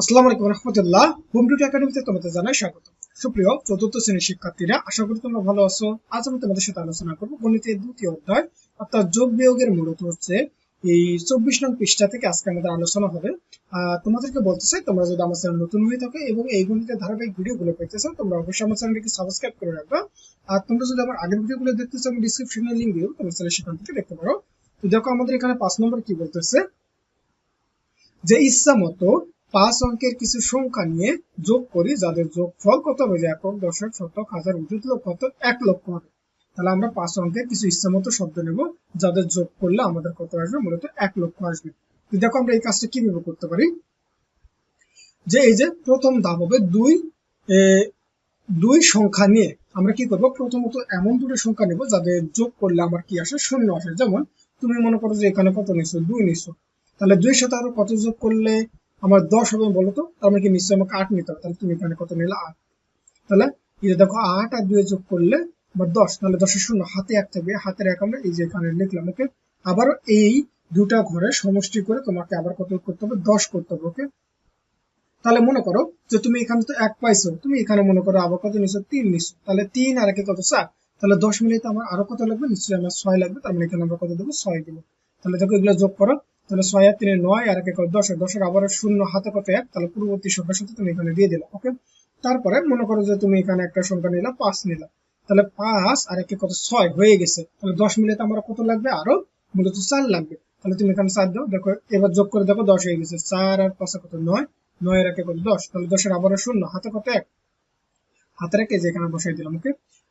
আসসালামু আলাইকুম রহমতুল্লাহ। Home duty একাডেমিতে তোমাদের জানাই স্বাগত। সুপ্রিয় চতুর্থ শ্রেণির শিক্ষার্থীরা, আশা করি তোমরা ভালো আছো। আজ আমি তোমাদের সাথে আলোচনা করব গণিতের দ্বিতীয় অধ্যায়, অর্থাৎ যোগ বিয়োগের মূলত হচ্ছে এই চব্বিশ নং পৃষ্ঠা থেকে আজকে আমাদের আলোচনা হবে। তোমাদেরকে বলতে চাই, তোমরা যদি আমার চ্যানেল নতুন হয়ে থাকো এবং এই গণিতের ধারাবাহিক ভিডিওগুলো পেতে চাও, তোমরা অবশ্যই আমার চ্যানেলটিকে সাবস্ক্রাইব করে রাখবা। আর তোমরা যদি আমার আগের ভিডিওগুলো দেখতে চাও, আমি ডিসক্রিপশনে লিঙ্ক দিব, তোমরা চ্যানেল সেখান থেকে দেখতে পারো। তো দেখো আমাদের এখানে পাঁচ নম্বর কি বলতেছে? যে ইচ্ছা মতো পাঁচ অঙ্কের কিছু সংখ্যা নিয়ে যোগ করি, যাদের যোগফল কত হবে? যে একক, দশক, শতক, হাজার উচিত লক্ষ অর্থাৎ এক লক্ষ হবে। তাহলে আমরা পাঁচ অঙ্কের কিছু ইচ্ছা মতো শব্দ নেব, যাদের যোগ করলে আমাদের কত আসবে? মূলত এক লক্ষ আসবে। দেখো আমরা এই কাজটা কীভাবে করতে পারি? যে এই যে প্রথম ধাপ হবে দুই দুই সংখ্যা নিয়ে। আমরা কি করব? প্রথমত এমন দুটো সংখ্যা নেব, যাদের যোগ করলে আমার কি আসে? শূন্য আসে। যেমন, তুমি মনে করো যে এখানে কত নিছো দুই নিছো তাহলে দুইয়ের সাথে আরও কত যোগ করলে আমার দশ হবে বলো তো মানে কি নিশ্চয়ই আমাকে আট নিতে হবে? তাহলে তুমি এখানে কত নিলে? আট। তাহলে এই যে দেখো আট আর দুয়ে যোগ করলে আমার দশ তাহলে দশের শূন্য, হাতে এক থাকবে। হাতের এক আমরা এই যে এখানে লিখলাম, ওকে? আবারও এই দুটা ঘরে সমষ্টি করে তোমাকে আবার কত করতে হবে? দশ করতে হবে, ওকে? তাহলে মনে করো যে তুমি এখানে তো এক পাইছো, তুমি এখানে মনে করো আবার কত নিছো? তিন নিছো। তাহলে তিন আর একে কত চার? তাহলে দশ মিনিট আমার আরও কত লাগবে? নিশ্চয়ই আমার ছয় লাগবে, তার মানে এখানে আমরা কত দেবো? ছয় দেবো। তাহলে দেখো এগুলো যোগ করো। তাহলে ছয় আর তিনে নয়, আর এক কত দশ দশের আবার শূন্য হাতে কত এক? তাহলে পূর্ববর্তী সংখ্যার সাথে তুমি এখানে দিয়ে দিলা ওকে তারপরে মনে করো যে তুমি এখানে একটা সংখ্যা নিলা, পাঁচ নিলা। তাহলে পাঁচ আর একে কত ছয় হয়ে গেছে। তাহলে দশ মিনিট আমার কত লাগবে? আরও মূলত চার লাগবে। তাহলে তুমি এখানে চার দাও, দেখো, এবার যোগ করে দেখো দশ হয়ে গেছে। চার আর পাঁচে কত নয়? নয় আর একে কত দশ। তাহলে দশের আবারও শূন্য, হাতে কত এক? হাতে রেখে যে এখানে বসাই দিলাম ওকে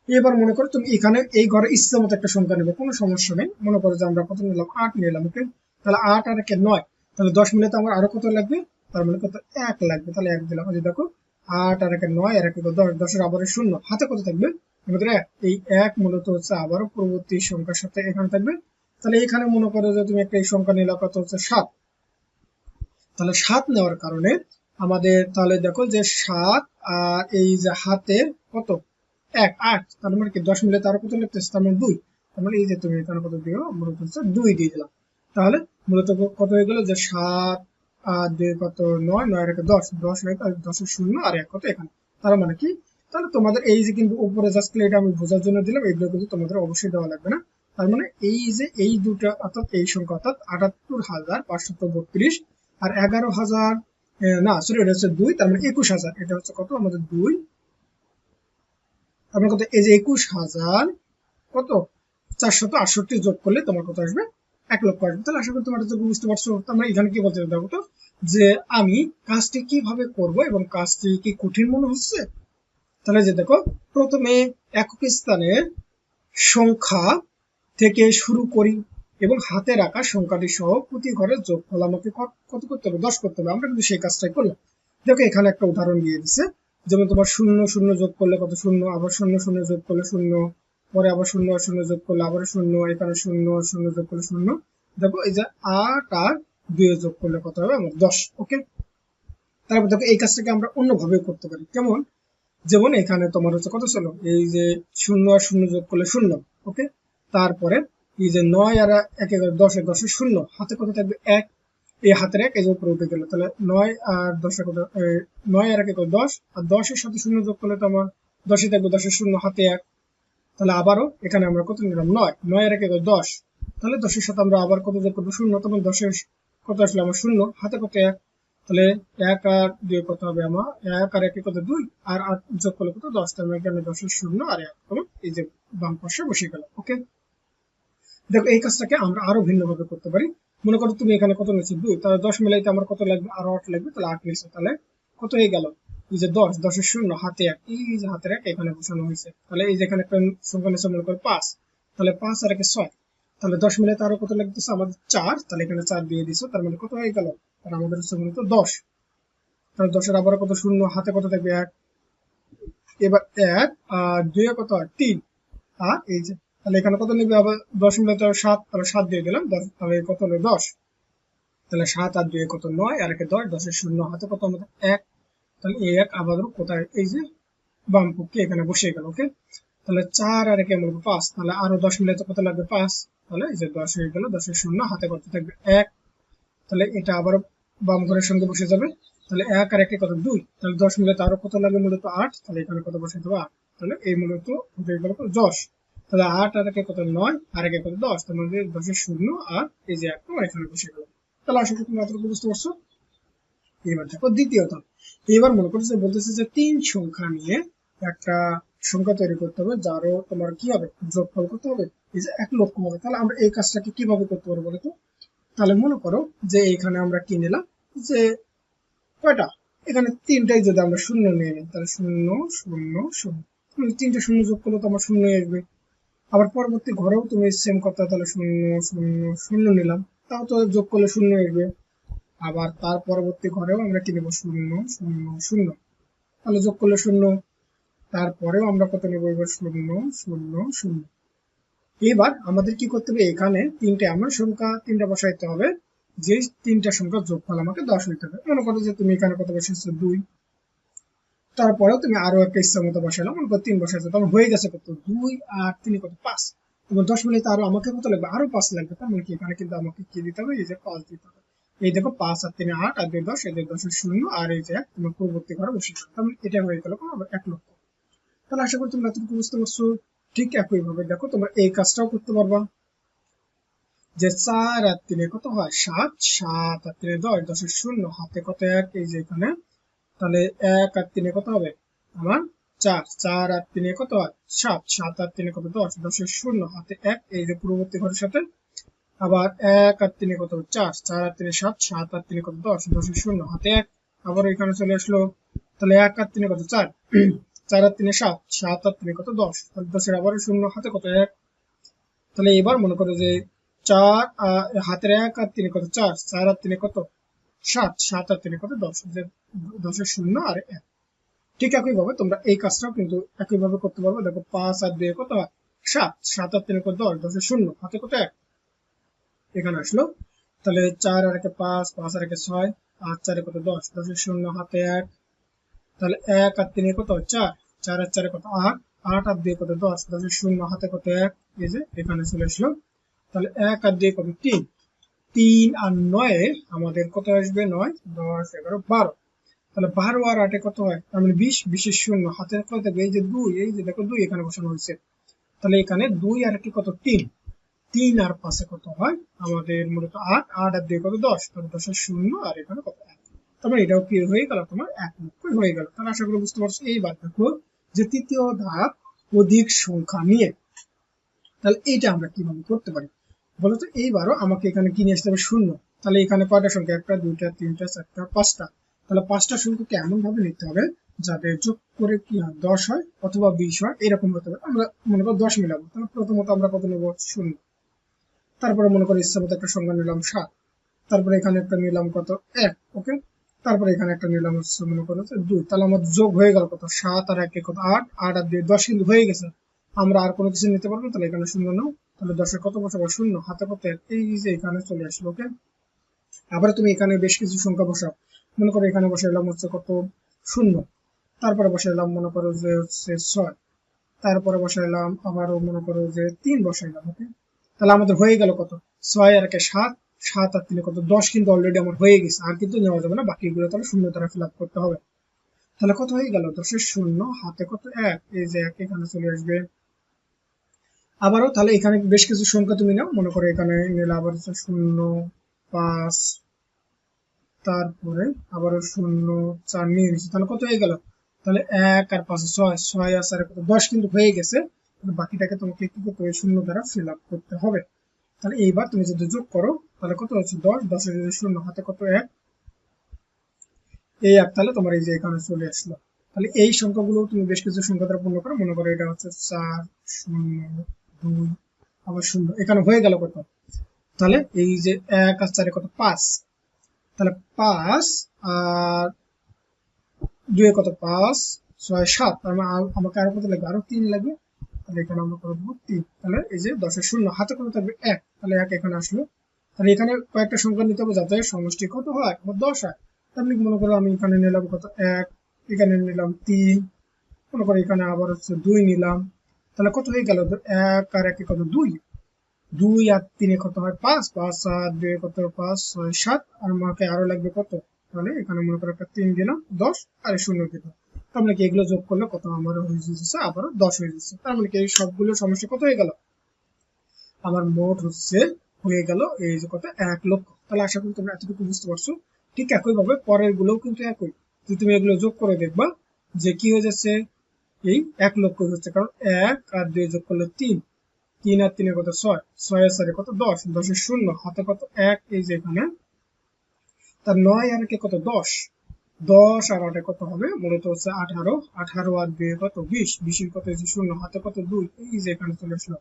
এবার মনে করো তুমি এখানে এই ঘরে ইচ্ছা মতো একটা সংখ্যা নেবে, কোনো সমস্যা নেই। মনে করো যে আমরা কত নিলাম? আট নিলাম ওকে তাহলে আট আর একে নয়। তাহলে দশ মিনিটে আমার আরও কত লাগবে? তার মানে কত? এক লাগবে। তাহলে এক দিলাম। যে দেখো, আট আর একে নয়, আর একে দশ, দশের আবারও শূন্য। হাতে কত থাকবে? আমাদের এই এক মূলত হচ্ছে আবারও পরবর্তী সংখ্যার সাথে এখানে থাকবে। তাহলে এখানে মনে করো যে তুমি একটা এই সংখ্যা নিলা কত হচ্ছে? সাত। তাহলে সাত নেওয়ার কারণে আমাদের তাহলে দেখো যে সাত আর এই যে হাতের কত? এক, আট। তার মানে কি? দশ মিলে তার কত লিখতেছে তার মানে দুই। তার মানে এই যে তুমি এখানে কত দিও মূলত হচ্ছে দুই দিয়ে দিলাম। তাহলে মূলত কত হয়ে গেল? যে সাত আর দুই, কত? নয় নয় রেখে দশ। দশ গেল দশের শূন্য আর এক কত এখানে। তার মানে কি? তাহলে তোমাদের এই যে কিন্তু উপরে জাস্ট এটা আমি বোঝার জন্য দিলাম, এগুলো কিন্তু তোমাদের অবশ্যই দেওয়া লাগবে না। তার মানে এই যে এই দুটা, অর্থাৎ এই সংখ্যা, অর্থাৎ আটাত্তর হাজার পাঁচশত বত্রিশ আর এগারো হাজার না সরি এটা হচ্ছে দুই, তার মানে একুশ হাজার। এটা হচ্ছে কত? আমাদের দুই। তারপরে কত? এই যে একুশ হাজার, কত? চারশত আটষট্টি যোগ করলে তোমার কত আসবে? এক লক্ষ আসবে তাহলে আশা করি তোমরা বুঝতে পারছ তোমরা এখানে কি বলতে দেখো তো? যে আমি কাজটি কীভাবে করব এবং কাজটি কি কঠিন মনে হচ্ছে? তাহলে যে দেখো, প্রথমে একক স্থানের সংখ্যা থেকে শুরু করি এবং হাতে রাখা সংখ্যাটি সহ প্রতি ঘরের যোগফল আমাকে কত করতে হবে? দশ করতে হবে। আমরা কিন্তু সেই কাজটাই করলাম। দেখো, এখানে একটা উদাহরণ দিয়ে দিছে। যেমন তোমার শূন্য শূন্য যোগ করলে কত? শূন্য, আবার শূন্য শূন্য যোগ করলে শূন্য। পরে আবার শূন্য শূন্য যোগ করলে আবার শূন্য, এখানে শূন্য শূন্য যোগ করলে শূন্য। দেখো, এই যে আট আর দুই যোগ করলে কত হবে? আমার দশ, ওকে? তারপর দেখো, এই কাজটাকে আমরা অন্যভাবে করতে পারি। কেমন? যেমন এখানে তোমার হচ্ছে কত ছিল? এই যে শূন্য আর শূন্য যোগ করলে শূন্য, ওকে? তারপরে এই যে নয় আর এক এক দশে দশে শূন্য, হাতে কত থাকবে? এক। এই হাতের এক, এই উপরে উঠে গেল। তাহলে নয় আর দশে কত নয় আর এক এক দশ। আর দশের সাথে শূন্য যোগ করলে তো আমার দশে থাকবে, দশের শূন্য, হাতে এক। তাহলে আবারও এখানে আমরা কত নিলাম? নয়। নয় আর এক দশ। তাহলে দশের সাথে আমরা আবার কত যোগ করব? শূন্য। তখন দশের কত আসলে আমার শূন্য। হাতে কত এক? তাহলে এক আর দুই কত হবে আমার? এক আর একে কত? দুই। আর আট যোগ করলে কত? দশ। তাহলে এখানে দশের শূন্য আর এক। এই যে বাম পাশে বসে গেল ওকে? দেখো, এই কাজটাকে আমরা আরও ভিন্নভাবে করতে পারি। মনে করো তুমি এখানে কত নিচ্ছি দুই। তাহলে দশ মিলাইতে আমার কত লাগবে? আরও আট লাগবে। তাহলে আট নিচ্ছে তাহলে কত হয়ে গেল? এই যে দশ, দশের শূন্য, হাতে এক, এই যে হাতের এক, এখানে বসানো হয়েছে। তাহলে এই যে এখানে একটা সংখ্যা মনে করো পাঁচ, তাহলে পাঁচ আর একে ছয়, তাহলে দশ মিলাইতে আরও কত লাগতেছে? আমাদের চার, তাহলে এখানে চার দিয়ে দিছো তার মানে কত হয়ে গেল? তাহলে আমাদের হচ্ছে মূলত দশ। তাহলে দশের আবার কত? শূন্য, হাতে কত থাকবে? এক। এবার এক, আর দুই কত? হয় তিন। আর এই যে, তাহলে এখানে কত নিবে আবার দশ মিলে তো সাত, তাহলে সাত দিয়ে দিলাম, দশ, তাহলে কত হলো দশ? তাহলে সাত আর দুই কত? নয়, আর একে দশ, দশের শূন্য, হাতে কত? আমাদের এক। তাহলে এই এক আবারও কোথায়? এই যে বাম পক্ষে এখানে বসে গেল, ওকে? তাহলে চার আর একে পাঁচ, তাহলে আরও দশ মিলে কত লাগবে? পাঁচ। তাহলে এই যে দশ হয়ে গেল দশের শূন্য, হাতে কত থাকবে এক। তাহলে এটা আবার বাম ঘরের সঙ্গে বসে যাবে। তাহলে এক আর একে কত? দুই। তাহলে দশ মিলে আরও কত লাগবে? মূলত আট। তাহলে এখানে কত বসে দেবো? আট। তাহলে এই মূলত হয়ে গেল? দশ। তাহলে আট আর একে কত? নয়। আর একে কত? দশ। তার মধ্যে দশের শূন্য আর এই যে একটা এখানে বসে গেল। তাহলে আশা করি তুমি এতটুকু বুঝতে পারছ। এবার দেখো দ্বিতীয়ত, এবার মনে করছে, বলতেছে যে তিন সংখ্যা নিয়ে একটা সংখ্যা তৈরি করতে হবে, যারও তোমার কি হবে? যোগফল করতে হবে, এই যে এক লক্ষ হবে। তাহলে আমরা এই কাজটাকে কীভাবে করতে পারব বলো তো? তাহলে মনে করো যে এখানে আমরা কি নিলাম? যে কয়টা? এখানে তিনটাই যদি আমরা শূন্য নিয়ে নিই, তাহলে শূন্য শূন্য শূন্য। তিনটে শূন্য যোগ করলে তো আমার শূন্য আসবে আবার পরবর্তী ঘরেও তুমি সেম কথা, তাহলে শূন্য শূন্য শূন্য নিলাম। তাও তো যোগ করলে শূন্য আসবে আবার তার পরবর্তী ঘরেও আমরা কি নেব? শূন্য শূন্য শূন্য। তাহলে যোগ করলে শূন্য। তারপরেও আমরা কত নেব? এবার শূন্য শূন্য শূন্য। এবার আমাদের কি করতে হবে? এখানে তিনটে এমন সংখ্যা, তিনটা বসাইতে হবে। যে তিনটা সংখ্যা যোগফল আমাকে দশ হইতে হবে মনে করো যে তুমি এখানে কত বসেছো দুই। তারপরেও তুমি আরও একটা ইচ্ছা মতো বসালাম মনে করো তিন বসাইছো। তখন হয়ে গেছে কত? দুই আর তিন, কত? পাঁচ। তোমার দশ মিনিট আরও আমাকে কত লাগবে? আরও পাঁচ লাগবে। তার মানে কি? এখানে কিন্তু আমাকে কি দিতে হবে? এই যে পাঁচ দিতে হবে। এই দেখো পাঁচ আর তিনে আট আর দুই দশ, এই দশের শূন্য আর এই যে এক, তোমার পূর্ববর্তী ঘরে বসে এটা হয়ে গেল এক লক্ষ। তাহলে আশা করি তোমরা এতটুকু বুঝতে পারছ। ঠিক একই ভাবে দেখো তোমরা এই কাজটাও করতে পারবা। যে চার আর তিনে কত হয়? সাত সাত আর তিনে দশ, দশের শূন্য, হাতে কত এক? এই যে এখানে। তাহলে এক আর তিনে কত হবে? আমার চার। চার আর তিনে কত হয়? সাত। সাত আর তিনে কত? দশ। দশের শূন্য, হাতে এক, এই যে পূর্ববর্তী ঘরের সাথে। আবার এক আর তিনে কত চার চার আর তিনে সাত সাত আর তিনে কত দশ দশের শূন্য হাতে এক আবার এখানে চলে আসলো তাহলে এক আর তিনে কত চার চার আর তিনে সাত সাত আর তিনে কত দশ দশের আবার শূন্য হাতে কত এক তাহলে এবার মনে করো যে চার হাতের এক আর তিনে কত চার চার আর তিনে কত সাত সাত আর তিনে কত দশ যে দশের শূন্য আর এক ঠিক একই ভাবে তোমরা এই কাজটাও কিন্তু একইভাবে করতে পারবে দেখো পাঁচ আর দুই কত সাত সাত আর তিনে কত দশ দশের শূন্য হাতে কত এক এখানে আসলো। তাহলে চার আর একে পাঁচ পাঁচ আর একে ছয়, আট, চারে কত দশ? দশের শূন্য হাতে এক। তাহলে এক আর তিনে কত? চার। চার আর চারে কত? আট। আট আর দুই কত? দশ। দশের শূন্য হাতে কত? এক। এই যে এখানে চলে আসলো। তাহলে এক আর দুই কত? তিন। তিন আর নয়ে আমাদের কত আসবে? নয়, দশ, এগারো, বারো। তাহলে বারো আর আটে কত হয়? তার মানে বিশ। বিশের শূন্য হাতের কত? এই যে দুই, এই যে দেখো দুই এখানে বসানো হয়েছে। তাহলে এখানে দুই আর একটি কত? তিন। তিন আর পাশে কত হয়? আমাদের মূলত আট আট আর দিয়ে কত? দশ। তাহলে দশের শূন্য, আর এখানে কত? এক। তারপরে এটাও কি হয়ে গেল? তোমার এক লক্ষ হয়ে গেল। তাহলে আশা করি বুঝতে পারছ এইবার দেখো যে তৃতীয় ধাপ, অধিক সংখ্যা নিয়ে। তাহলে এইটা আমরা কীভাবে করতে পারি? বলতো এইবারও আমাকে এখানে কি নিয়ে আসতে হবে? শূন্য। তাহলে এখানে কয়টা সংখ্যা? একটা, দুইটা, তিনটা, চারটা, পাঁচটা। তাহলে পাঁচটা সংখ্যাকে এমন ভাবে নিতে হবে যাতে যোগ করে কি হয়? দশ হয় অথবা বিশ হয়, এরকম হতে হবে আমরা মনে করো দশ মিলাবো। তাহলে প্রথমত আমরা কত নেব? শূন্য। তারপরে মনে করো ইচ্ছা মতো একটা সংখ্যা নিলাম সাত। তারপরে এখানে একটা নিলাম কত? এক, ওকে? তারপরে এখানে একটা নিলাম হচ্ছে মনে করো দুই। তাহলে আমার যোগ হয়ে গেল কত? সাত আর একে কত আট। আট আর দুই, দশ কিন্তু হয়ে গেছে। আমরা আর কোনো কিছু নিতে পারব? তাহলে এখানে শূন্য নাও। তাহলে দশের কত বসাবো? শূন্য। হাতে কত এই যে এখানে চলে আসলো, ওকে? আবার তুমি এখানে বেশ কিছু সংখ্যা বসাও। মনে করো এখানে বসাইলাম হচ্ছে কত? শূন্য। তারপরে বসে বসাইলাম মনে করো যে হচ্ছে ছয়। তারপরে বসাইলাম আবারও মনে করো যে তিন বসাইলাম, ওকে? তাহলে আমাদের হয়ে গেল কত? ছয় আর একে সাত সাত আর তিনে কত? দশ কিন্তু অলরেডি আমার হয়ে গেছে। আর কিন্তু নেওয়া যাবে না, বাকিগুলো তাহলে শূন্য দ্বারা ফিল করতে হবে। তাহলে কত হয়ে গেল? দশের শূন্য, হাতে কত? এক। এই যে এক, এখানে চলে আসবে। আবারও তাহলে এখানে বেশ কিছু সংখ্যা তুমি নাও। মনে করো এখানে নিলে আবার শূন্য, পাঁচ। তারপরে আবারও শূন্য, চার নিয়ে নিচ্ছি তাহলে কত হয়ে গেল? তাহলে এক আর পাঁচে ছয়। ছয় আর কত? দশ কিন্তু হয়ে গেছে। বাকিটাকে তোমাকে কি করতে হবে শূন্য দ্বারা ফিল আপ করতে হবে। তাহলে এইবার তুমি যদি যোগ করো, তাহলে কত হচ্ছে দশ দশের যদি শূন্য হাতে কত? এক। এই এক তাহলে তোমার এই যে এখানে চলে আসলো। তাহলে এই সংখ্যাগুলো তুমি বেশ কিছু সংখ্যা দ্বারা পূর্ণ করো। মনে করো এটা হচ্ছে চার, শূন্য, দুই, আবার শূন্য। এখানে হয়ে গেল কত? তাহলে এই যে এক আর চারে কত? পাঁচ। তাহলে পাঁচ আর দুই কত? পাঁচ, ছয়, সাত। তার মানে আমাকে আরও কত লাগবে? আরও তিন লাগবে। তাহলে এখানে আমরা করব তিন। তাহলে এই যে দশের শূন্য, হাতে কত থাকবে এক। তাহলে এক এখানে আসলো। তাহলে এখানে কয়েকটা সংখ্যা নিতে হবে যাতে সমষ্টি কত হয়? আমার দশ হয়। তাহলে মনে করো আমি এখানে নিলাম কত? এক। এখানে নিলাম তিন। মনে করো এখানে আবার হচ্ছে দুই নিলাম। তাহলে কত হয়ে গেল? এক আর একে কত? দুই। দুই আর তিনে কত হয়? পাঁচ। পাঁচ আর দুই কত? পাঁচ, ছয়, সাত। আর আমাকে আরও লাগবে কত? তাহলে এখানে মনে করো একটা তিন দিলাম, দশ। আর শূন্য দিলাম। তার মানে কি এগুলো যোগ করলে কত আমার হয়ে যাচ্ছে? আবারও দশ হয়ে যাচ্ছে। তার মানে কি এই সবগুলো সমস্যা কত হয়ে গেল? আমার মোট হচ্ছে, হয়ে গেল এই যে কত? এক লক্ষ। তাহলে আশা করি তোমরা এতটুকু বুঝতে পারছ। ঠিক একই ভাবে পরের গুলোও কিন্তু একই। যদি তুমি এগুলো যোগ করে দেখবা যে কি হয়ে যাচ্ছে? এই এক লক্ষ হচ্ছে কারণ এক আর দুই যোগ করলে তিন। তিন আর তিনে কত? ছয়। ছয় চারে কত? দশ। দশের শূন্য। হাতে কত? এক। এই যে এখানে। তার নয় আর কে কত? দশ। দশ আর আটে কত হবে? মূলত হচ্ছে আঠারো। আঠারো আর দুই কত? বিশ। বিশের কত? হচ্ছে শূন্য। হাতে কত? দুই। এই যে এখানে চলে আসলো।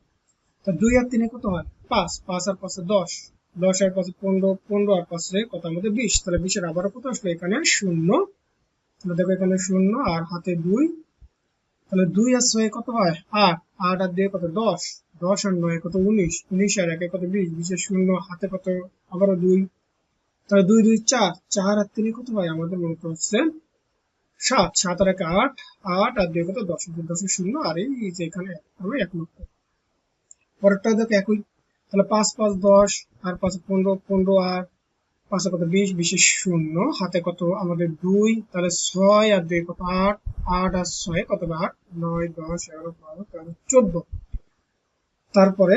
তা দুই আর তিনে কত হয়? পাঁচ। পাঁচ আর পাঁচে দশ। দশ আর পাঁচে পনেরো। পনেরো আর পাঁচে কত? আমাদের বিশ। তাহলে বিশের আবারও কত আসলো? এখানে শূন্য। তাহলে দেখো এখানে শূন্য আর হাতে দুই। তাহলে দুই আর ছয় কত হয়? আট। আট আর দুই কত? দশ। দশ আর নয় কত? উনিশ। উনিশ আর একে কত? বিশ। বিশের শূন্য। হাতে কত? আবারও দুই। তাহলে দুই দুই, চার চার আর তিনে কত হয়? আমাদের মনে হচ্ছে সাত। সাত আর এক, আট। আট আর দুই কত? দশ। দশের শূন্য। আর এই যে এখানে হবে এক লক্ষ পরেরটা দেখো একই। তাহলে পাঁচ পাঁচ, দশ, আর পাঁচ, পনেরো পনেরো, আর পাঁচে কত? বিশ। বিশের শূন্য। হাতে কত? আমাদের দুই। তাহলে ছয় আর দুই কত? আট। আট আর ছয় কত আট, নয়, দশ, এগারো, বারো, তেরো, চোদ্দ। তারপরে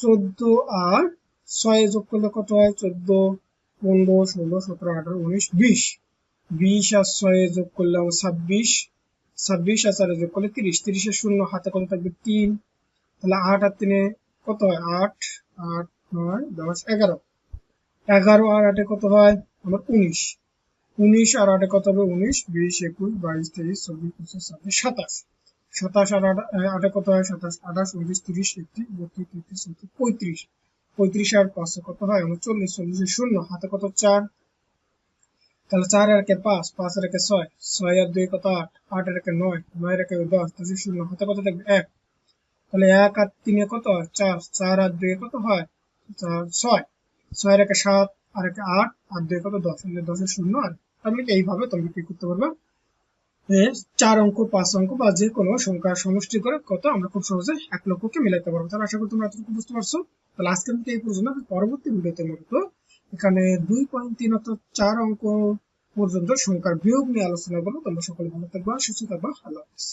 চোদ্দ আর ছয় যোগ করলে কত হয়? চোদ্দ। পনেরো, ষোলো, সতেরো, আঠারো, উনিশ, বিশ। বিশ আর ছয়ে যোগ করলে আমার ছাব্বিশ। ছাব্বিশ আর চারে যোগ করলে তিরিশ। তিরিশের শূন্য হাতে কত থাকবে? তিন। তাহলে আট আর তিনে কত হয়? আট। আট, নয়, দশ, এগারো। এগারো আর আটে কত হয়? আমার উনিশ। উনিশ আর আটে কত হবে? উনিশ। বিশ, একুশ, বাইশ, তেইশ, চব্বিশ, পঁচিশ, ছাব্বিশ, সাতাশ। সাতাশ আর আট- কত হয়? সাতাশ, আঠাশ উনত্রিশ তিরিশ, একত্রিশ, বত্রিশ, তেত্রিশ পঁয়ত্রিশ। পঁয়ত্রিশ আর পাঁচে কত হয়? আমার চল্লিশ চল্লিশের শূন্য, হাতে কত চার? তাহলে চার একে পাঁচ পাঁচ আর একে ছয় ছয় আর দুই কত আট? আট আর একে নয় নয় আর একে দশ দশের শূন্য, হাতে কত থাকবে? এক। তাহলে এক আর তিনে কত চার চার আর দুই কত হয়? চার, ছয়। ছয় আর একে সাত, আর একে আট, আর দুই কত দশ? দশের শূন্য আর। তার মানে এইভাবে তোমরা কি করতে পারবে? চার অঙ্ক, পাঁচ অঙ্ক বা যে কোনো সংখ্যার সমষ্টি করে কত আমরা খুব সহজে এক লক্ষকে মিলাতে পারব। তাহলে আশা করি তোমরা এতটুকু বুঝতে পারছ। তাহলে আজকে কিন্তু এই পর্যন্ত। পরবর্তী ভিডিওতে মূলত এখানে দুই পয়েন্ট তিন অর্থাৎ চার অঙ্ক পর্যন্ত সংখ্যার বিয়োগ নিয়ে আলোচনা করব। তোমরা সকলে ভালো থাকবা, সুস্থ থাকবা। হাফিজ।